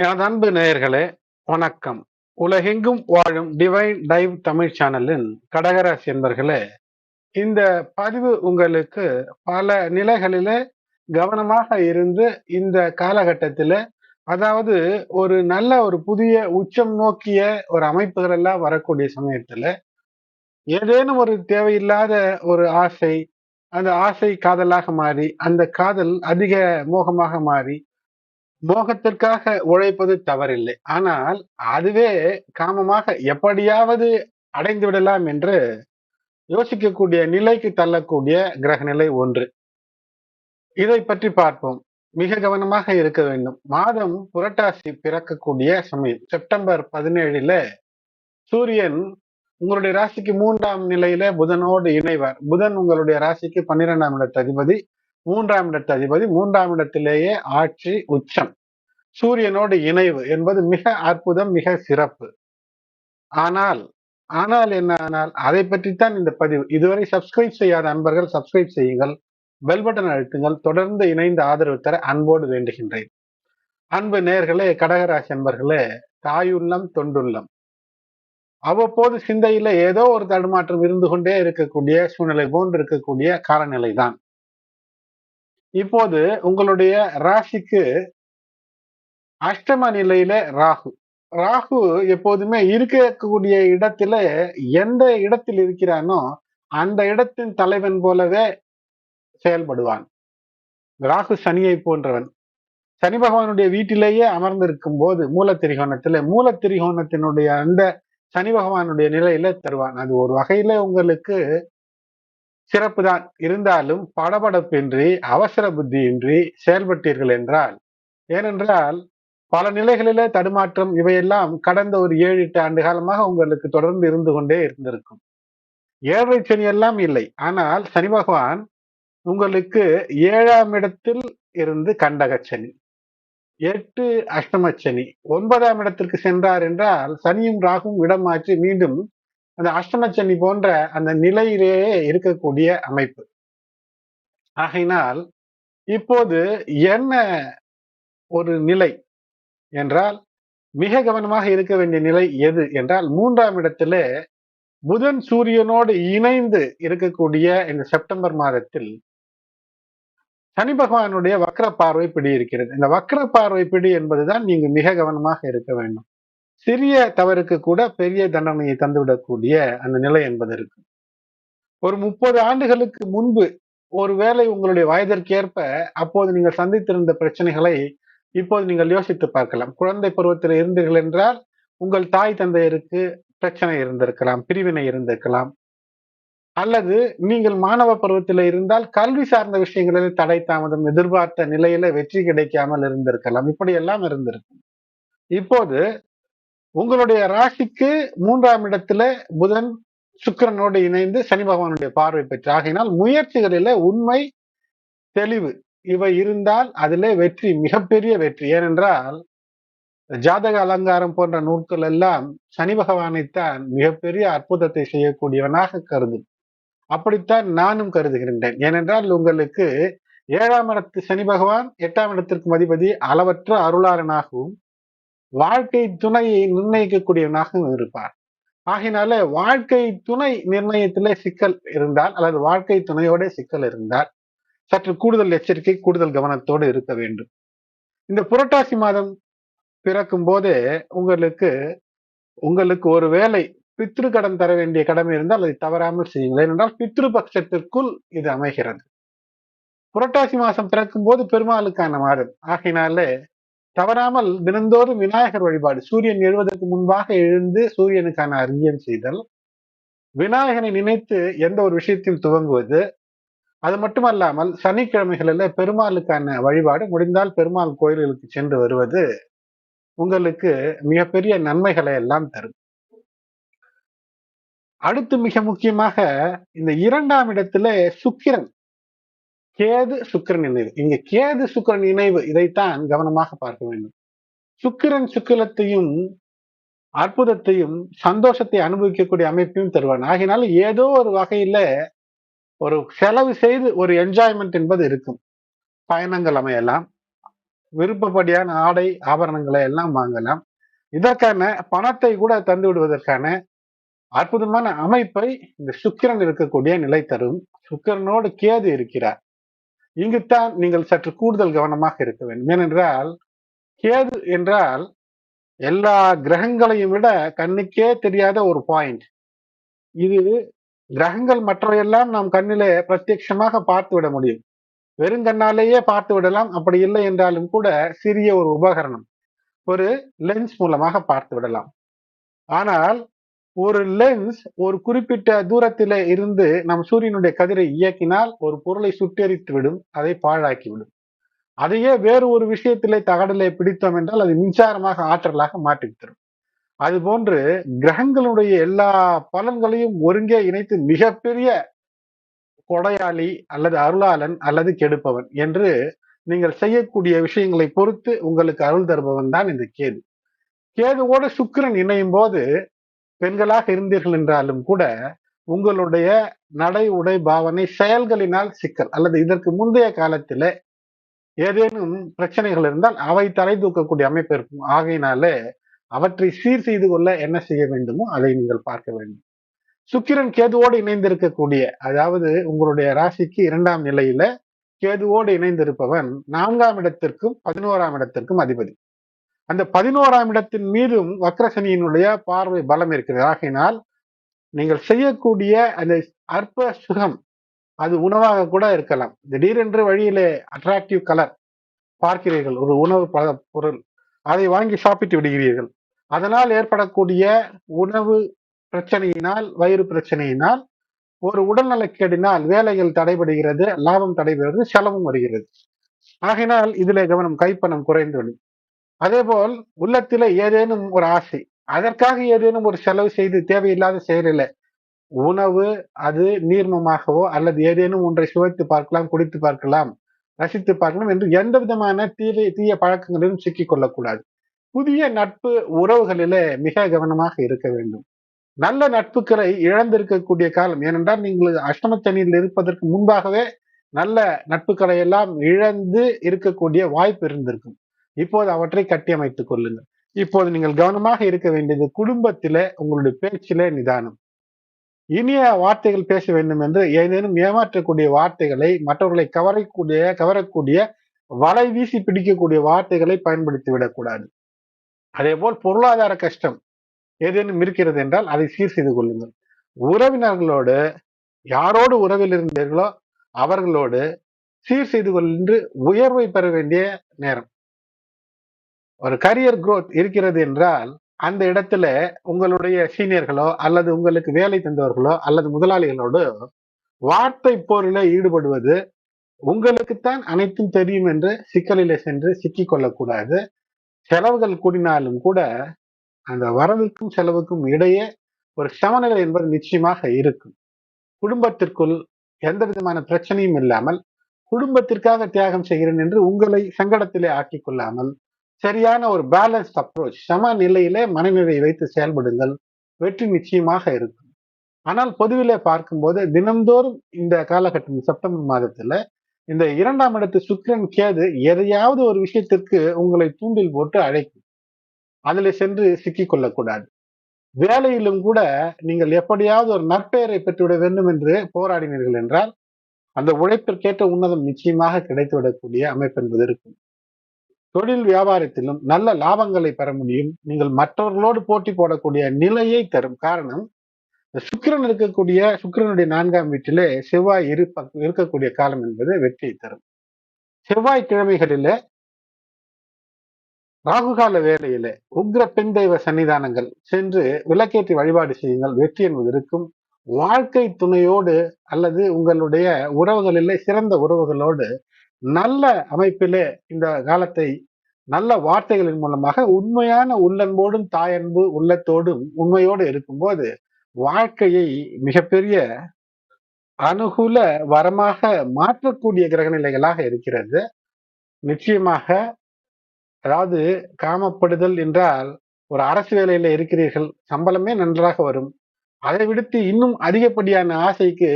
எனது அன்பு நேயர்களே வணக்கம். உலகெங்கும் வாழும் டிவைன் டைவ் தமிழ் சேனலின் கடகராசி என்பர்களே இந்த பதிவு உங்களுக்கு பல நிலைகளில கவனமாக இருந்து இந்த காலகட்டத்தில் அதாவது ஒரு நல்ல ஒரு புதிய உச்சம் நோக்கிய ஒரு அமைப்புகள் எல்லாம் வரக்கூடிய சமயத்துல ஏதேனும் ஒரு தேவையில்லாத ஒரு ஆசை அந்த ஆசை காதலாக மாறி அந்த காதல் அதிக மோகமாக மாறி மோகத்திற்காக உழைப்பது தவறில்லை. ஆனால் அதுவே காமமாக எப்படியாவது அடைந்து விடலாம் என்று யோசிக்கக்கூடிய நிலைக்கு தள்ளக்கூடிய கிரக நிலை ஒன்று. இதை பற்றி பார்ப்போம். மிக கவனமாக இருக்க வேண்டும். மாதம் புரட்டாசி பிறக்கக்கூடிய சமயம் செப்டம்பர் பதினேழுல சூரியன் உங்களுடைய ராசிக்கு மூன்றாம் நிலையில புதனோடு இணைவார். புதன் உங்களுடைய ராசிக்கு பன்னிரெண்டாம் இடத்து அதிபதி. மூன்றாம் இடத்து அதிபதி மூன்றாம் இடத்திலேயே ஆட்சி உச்சம். சூரியனோடு இணைவு என்பது மிக அற்புதம் மிக சிறப்பு. ஆனால் ஆனால் என்ன ஆனால் அதை பற்றித்தான் இந்த பதிவு. இதுவரை சப்ஸ்கிரைப் செய்யாத அன்பர்கள் சப்ஸ்கிரைப் செய்யுங்கள். பெல் பட்டன் அழுத்துங்கள். தொடர்ந்து இணைந்து ஆதரவு தர அன்போடு வேண்டுகின்றேன். அன்பு நேர்களே கடகராசி அன்பர்களே தாயுள்ளம் தொண்டுள்ளம். அவ்வப்போது சிந்தையில ஏதோ ஒரு தடுமாற்றம் இருந்து கொண்டே இருக்கக்கூடிய சூழ்நிலை போன்று இருக்கக்கூடிய காலநிலை தான் இப்போது உங்களுடைய ராசிக்கு அஷ்டம நிலையில ராகு. ராகு எப்போதுமே இருக்கக்கூடிய இடத்துல எந்த இடத்தில் இருக்கிறானோ அந்த இடத்தின் தலைவன் போலவே செயல்படுவான். ராகு சனியை போன்றவன். சனி பகவானுடைய வீட்டிலேயே அமர்ந்திருக்கும் போது மூலத்திரிகோணத்துல மூலத்திரிகோணத்தினுடைய அந்த சனி பகவானுடைய நிலையில தருவான். அது ஒரு வகையில உங்களுக்கு சிறப்பு தான். இருந்தாலும் படபடப்பின்றி அவசர புத்தியின்றி செயல்பட்டீர்கள் என்றால் ஏனென்றால் பல நிலைகளில தடுமாற்றம் இவையெல்லாம் கடந்த ஒரு ஏழு எட்டு ஆண்டு காலமாக உங்களுக்கு தொடர்ந்து இருந்து கொண்டே இருந்திருக்கும். ஏழரை சனி எல்லாம் இல்லை. ஆனால் சனி பகவான் உங்களுக்கு ஏழாம் இடத்தில் இருந்து கண்டக சனி எட்டு அஷ்டம சனி ஒன்பதாம் இடத்திற்கு சென்றார் என்றால் சனியும் ராகும் இடமாற்றி மீண்டும் அந்த அஷ்டமச்சனி போன்ற அந்த நிலையிலேயே இருக்கக்கூடிய அமைப்பு. ஆகையினால் இப்போது என்ன ஒரு நிலை என்றால் மிக கவனமாக இருக்க வேண்டிய நிலை எது என்றால் மூன்றாம் இடத்துல புதன் சூரியனோடு இணைந்து இருக்கக்கூடிய இந்த செப்டம்பர் மாதத்தில் சனி பகவானுடைய வக்ர பார்வை பிடி இருக்கிறது இந்த வக்ர பார்வை பிடி என்பதுதான் நீங்க மிக கவனமாக இருக்க வேண்டும். சிறிய தவறுக்கு கூட பெரிய தண்டனையை தந்துவிடக்கூடிய அந்த நிலை என்பது இருக்கு. ஒரு முப்பது ஆண்டுகளுக்கு முன்பு ஒருவேளை உங்களுடைய வயதிற்கேற்ப அப்போது நீங்கள் சந்தித்திருந்த பிரச்சனைகளை இப்போது நீங்கள் யோசித்து பார்க்கலாம். குழந்தை பருவத்தில் இருந்தீர்கள் என்றால் உங்கள் தாய் தந்தையருக்கு பிரச்சனை இருந்திருக்கலாம் பிரிவினை இருந்திருக்கலாம். அல்லது நீங்கள் மாணவ பருவத்தில் இருந்தால் கல்வி சார்ந்த விஷயங்களில் தடை தாமதம் எதிர்பார்த்த நிலையில வெற்றி கிடைக்காமல் இருந்திருக்கலாம். இப்படி எல்லாம் இருந்திருக்கும். இப்போது உங்களுடைய ராசிக்கு மூன்றாம் இடத்துல புதன் சுக்கரனோடு இணைந்து சனி பகவானுடைய பார்வை பெற்று ஆகையினால் முயற்சிகளில உண்மை தெளிவு. இவை இருந்தால் அதிலே வெற்றி மிகப்பெரிய வெற்றி. ஏனென்றால் ஜாதக அலங்காரம் போன்ற நூல்கள் எல்லாம் சனி பகவானைத்தான் மிகப்பெரிய அற்புதத்தை செய்யக்கூடியவனாக கருதும். அப்படித்தான் நானும் கருதுகின்றேன். ஏனென்றால் உங்களுக்கு ஏழாம் இடத்து சனி பகவான் எட்டாம் இடத்திற்கு அதிபதி அளவற்ற அருளாளனாகவும் வாழ்க்கை துணையை நிர்ணயிக்கக்கூடியவனாகவும் இருப்பார். ஆகினால வாழ்க்கை துணை நிர்ணயத்திலே சிக்கல் இருந்தால் அல்லது வாழ்க்கை துணையோட சிக்கல் இருந்தால் சற்று கூடுதல் எச்சரிக்கை கூடுதல் கவனத்தோடு இருக்க வேண்டும். இந்த புரட்டாசி மாதம் பிறக்கும் போதே உங்களுக்கு உங்களுக்கு ஒரு வேலை பித்ரு கடன் தர வேண்டிய கடமை இருந்தால் அதை தவறாமல் செய்யுங்கள். ஏனென்றால் பித்ரு பட்சத்திற்குள் இது அமைகிறது. புரட்டாசி மாசம் பிறக்கும் போது பெருமாளுக்கான மாதம். ஆகினாலே தவறாமல் தினந்தோறும் விநாயகர் வழிபாடு. சூரியன் எழுவதற்கு முன்பாக எழுந்து சூரியனுக்கான அர்க்கியம் செய்தல். விநாயகனை நினைத்து எந்த ஒரு விஷயத்தையும் துவங்குவது. அது மட்டுமல்லாமல் சனிக்கிழமைகளில் பெருமாளுக்கான வழிபாடு முடிந்தால் பெருமாள் கோயில்களுக்கு சென்று வருவது உங்களுக்கு மிகப்பெரிய நன்மைகளை எல்லாம் தரும். அடுத்து மிக முக்கியமாக இந்த இரண்டாம் இடத்துல சுக்கிரன். கேது சுக்கிரன் இணைவு இங்க கேது சுக்கிரன் இணைவு இதைத்தான் கவனமாக பார்க்க வேண்டும். சுக்கிரன் சுக்கிலத்தையும் அற்புதத்தையும் சந்தோஷத்தை அனுபவிக்கக்கூடிய அமைப்பையும் தருவான். ஆகினால ஏதோ ஒரு வகையில ஒரு செலவு செய்து ஒரு என்ஜாய்மெண்ட் என்பது இருக்கும். பயணங்கள் அமையலாம். விருப்பப்படியான ஆடை ஆபரணங்களை எல்லாம் வாங்கலாம். இதற்கான பணத்தை கூட தந்து விடுவதற்கான அற்புதமான அமைப்பை இந்த சுக்கிரன் இருக்கக்கூடிய நிலை தரும். சுக்கிரனோடு கேது இருக்கிறார். இங்குத்தான் நீங்கள் சற்று கூடுதல் கவனமாக இருக்க வேண்டும். ஏனென்றால் கேது என்றால் எல்லா கிரகங்களையும் விட கண்ணுக்கே தெரியாத ஒரு பாயிண்ட் இது கிரகங்கள் மற்றவையெல்லாம் நாம் கண்ணிலே பிரத்யட்சமாக பார்த்து விட முடியும். வெறுங்கண்ணாலேயே பார்த்து விடலாம். அப்படி இல்லை என்றாலும் கூட சிறிய ஒரு உபகரணம். ஒரு லென்ஸ் மூலமாக பார்த்து விடலாம். ஆனால் ஒரு லென்ஸ் ஒரு குறிப்பிட்ட தூரத்தில இருந்து நம் சூரியனுடைய கதிரை இயக்கினால் ஒரு பொருளை சுட்டெரித்து விடும் அதை பாழாக்கி விடும். அதையே வேறு ஒரு விஷயத்திலே தகடலை பிடித்தோம் என்றால் அது மின்சாரமாக ஆற்றலாக மாற்றி தரும். அது போன்று கிரகங்களுடைய எல்லா பலன்களையும் ஒருங்கே இணைத்து மிகப்பெரிய கொடையாளி அல்லது அருளாளன் அல்லது கெடுப்பவன் என்று நீங்கள் செய்யக்கூடிய விஷயங்களை பொறுத்து உங்களுக்கு அருள் தருபவன் தான் இந்த கேது. கேதுவோடு சுக்கிரன் இணையும் போது பெண்களாக இருந்தீர்கள் என்றாலும் கூட உங்களுடைய நடை உடை பாவனை செயல்களினால் சிக்கல். அல்லது இதற்கு முந்தைய காலத்தில ஏதேனும் பிரச்சனைகள் இருந்தால் அவை தலை தூக்கக்கூடிய அமைப்பு இருக்கும். ஆகையினாலே அவற்றை சீர் செய்து கொள்ள என்ன செய்ய வேண்டுமோ அதை நீங்கள் பார்க்க வேண்டும். சுக்கிரன் கேதுவோடு இணைந்திருக்கக்கூடிய அதாவது உங்களுடைய ராசிக்கு இரண்டாம் நிலையில கேதுவோடு இணைந்திருப்பவன் நான்காம் இடத்திற்கும் பதினோராம் இடத்திற்கும் அதிபதி. அந்த பதினோராம் இடத்தின் மீதும் வக்ரசனியினுடைய பார்வை பலம் இருக்கிறது. ஆகையினால் நீங்கள் செய்யக்கூடிய அந்த அற்ப சுகம் அது உணவாக கூட இருக்கலாம். திடீரென்று வழியிலே அட்ராக்டிவ் கலர் பார்க்கிறீர்கள் ஒரு உணவு பொருள். அதை வாங்கி சாப்பிட்டு விடுகிறீர்கள். அதனால் ஏற்படக்கூடிய உணவு பிரச்சனையினால் வயிறு பிரச்சனையினால் ஒரு உடல்நலக்கேடினால் வேலைகள் தடைபடுகிறது லாபம் தடைபடுகிறது செலவும் வருகிறது. ஆகினால் இதிலே கவனம் கைப்பணம் குறைந்துவிடும் அதே போல் ஏதேனும் ஒரு ஆசை அதற்காக ஏதேனும் ஒரு செலவு செய்து தேவையில்லாத செயலில் உணவு அது நீர்மமாகவோ அல்லது ஏதேனும் ஒன்றை சுவைத்து பார்க்கலாம் குடித்து பார்க்கலாம் ரசித்து பார்க்கலாம் என்று எந்த விதமான தீய தீய பழக்கங்களிலும் சிக்கிக் கொள்ளக்கூடாது. புதிய நட்பு உறவுகளிலே மிக கவனமாக இருக்க வேண்டும். நல்ல நட்புக்களை இழந்திருக்கக்கூடிய காலம் ஏனென்றால் நீங்கள் அஷ்டமத்தனியில் இருப்பதற்கு முன்பாகவே நல்ல நட்புகளை எல்லாம் இழந்து இருக்கக்கூடிய வாய்ப்பு இருந்திருக்கும். இப்போது அவற்றை கட்டியமைத்துக் கொள்ளுங்கள். இப்போது நீங்கள் கவனமாக இருக்க வேண்டியது குடும்பத்தில உங்களுடைய பேச்சிலே நிதானம். இனிய வார்த்தைகள் பேச வேண்டும் என்று ஏதேனும் ஏமாற்றக்கூடிய வார்த்தைகளை மற்றவர்களை கவரக்கூடிய கவரக்கூடிய வலை வீசி பிடிக்கக்கூடிய வார்த்தைகளை பயன்படுத்தி விடக்கூடாது. அதே போல் பொருளாதார கஷ்டம் ஏதேனும் இருக்கிறது என்றால் அதை சீர் செய்து கொள்ளுங்கள். உறவினர்களோடு யாரோடு உறவில் இருந்தீர்களோ அவர்களோடு சீர் செய்து கொண்டு உயர்வை பெற வேண்டிய நேரம். ஒரு கரியர் குரோத் இருக்கிறது என்றால் அந்த இடத்துல உங்களுடைய சீனியர்களோ அல்லது உங்களுக்கு வேலை தந்தவர்களோ அல்லது முதலாளிகளோடு வார்த்தை போரில் ஈடுபடுவது உங்களுக்குத்தான் அனைத்தும் தெரியும் என்று சிக்கலிலே சென்று சிக்கிக்கொள்ளக்கூடாது. செலவுகள் கூடினாலும் கூட அந்த வரவுக்கும் செலவுக்கும் இடையே ஒரு சமநிலை என்பது நிச்சயமாக இருக்கும். குடும்பத்திற்குள் எந்த விதமான பிரச்சனையும் இல்லாமல் குடும்பத்திற்காக தியாகம் செய்கிறேன் என்று உங்களை சங்கடத்திலே ஆக்கிக் கொள்ளாமல் சரியான ஒரு பேலன்ஸ் அப்ரோச் சம நிலையிலே மனநிலை வைத்து செயல்படுங்கள். வெற்றி நிச்சயமாக இருக்கும். ஆனால் பொதுவிலே பார்க்கும்போது தினந்தோறும் இந்த காலகட்டம் செப்டம்பர் மாதத்துல இந்த இரண்டாம் இடத்து சுக்கிரன் கேது எதையாவது ஒரு விஷயத்திற்கு உங்களை தூண்டில் போட்டு அழைக்கும். அதில் சென்று சிக்கிக் கொள்ளக்கூடாது. வேலையிலும் கூட நீங்கள் எப்படியாவது ஒரு நற்பெயரை பெற்றுவிட வேண்டும் என்று போராடினீர்கள் என்றால் அந்த உழைப்பிற்கேற்ற உன்னதம் நிச்சயமாக கிடைத்துவிடக்கூடிய அமைப்பு என்பது இருக்கும். தொழில் வியாபாரத்திலும் நல்ல லாபங்களை பெற முடியும். நீங்கள் மற்றவர்களோடு போட்டி போடக்கூடிய நிலையை தரும் காரணம் சுக்கிரன் இருக்கக்கூடிய சுக்கிரனுடைய நான்காம் வீட்டிலே செவ்வாய் இருப்ப இருக்கக்கூடிய காலம் என்பது வெற்றியை தரும். செவ்வாய் கிழமைகளில ராகுகால வேலையில உக்ர பெண் தெய்வ சன்னிதானங்கள் சென்று விளக்கேற்றி வழிபாடு செய்யுங்கள். வெற்றி என்பது இருக்கும். வாழ்க்கை துணையோடு அல்லது உங்களுடைய உறவுகளிலே சிறந்த உறவுகளோடு நல்ல அமைப்பிலே இந்த காலத்தை நல்ல வார்த்தைகளின் மூலமாக உண்மையான உள்ளன்போடும் தாயன்பு உள்ளத்தோடும் உண்மையோடு இருக்கும்போது வாழ்க்கையை மிகப்பெரிய அனுகூல வரமாக மாற்றக்கூடிய கிரகநிலைகளாக இருக்கிறது. நிச்சயமாக அதாவது காமப்படுதல் என்றால் ஒரு அரசு வேலையில இருக்கிறீர்கள் சம்பளமே நன்றாக வரும். அதை விடுத்து இன்னும் அதிகப்படியான ஆசைக்கு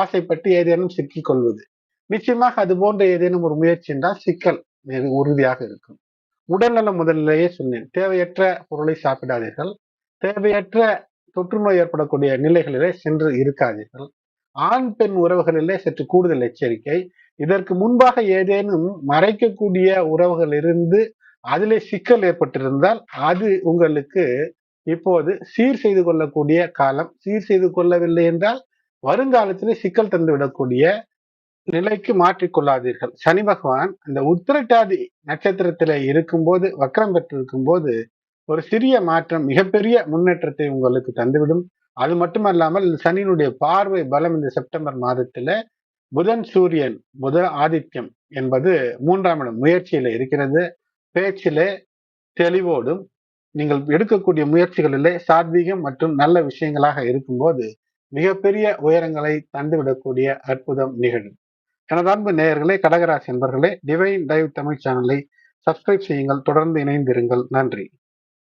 ஆசைப்பட்டு ஏதேனும் சிக்கிக் கொள்வது நிச்சயமாக அது போன்ற ஏதேனும் ஒரு முயற்சி என்றால் சிக்கல் மிக உறுதியாக இருக்கும். உடல்நலம் முதலிலேயே சொன்னேன். தேவையற்ற பொருளை சாப்பிடாதீர்கள். தேவையற்ற தொற்றுநோய் ஏற்படக்கூடிய நிலைகளிலே சென்று இருக்காதீர்கள். ஆண் பெண் உறவுகளிலே சற்று கூடுதல் எச்சரிக்கை. இதற்கு முன்பாக ஏதேனும் மறைக்கக்கூடிய உறவுகள் இருந்து அதிலே சிக்கல் ஏற்பட்டிருந்தால் அது உங்களுக்கு இப்போது சீர் செய்து கொள்ளக்கூடிய காலம். சீர் செய்து கொள்ளவில்லை என்றால் வருங்காலத்திலே சிக்கல் தந்து விடக்கூடிய நிலைக்கு மாற்றிக்கொள்ளாதீர்கள் சனி பகவான் இந்த உத்திரட்டாதி நட்சத்திரத்தில இருக்கும்போது வக்கரம் பெற்றிருக்கும் போது ஒரு சிறிய மாற்றம் மிகப்பெரிய முன்னேற்றத்தை உங்களுக்கு தந்துவிடும். அது மட்டுமல்லாமல் சனியினுடைய பார்வை பலம் இந்த செப்டம்பர் மாதத்துல புதன் சூரியன் புத ஆதித்யம் என்பது மூன்றாம் இடம் முயற்சியில இருக்கிறது. பேச்சிலே தெளிவோடும் நீங்கள் எடுக்கக்கூடிய முயற்சிகளிலே சாத்வீகம் மற்றும் நல்ல விஷயங்களாக இருக்கும்போது மிகப்பெரிய உயரங்களை தந்துவிடக்கூடிய அற்புதம் நிகழும். எனது அன்பு நேயர்களே கடகராசி என்பர்களே டிவைன் டைவ் தமிழ் சேனலை சப்ஸ்கிரைப் செய்யுங்கள் தொடர்ந்து இணைந்திருங்கள். நன்றி.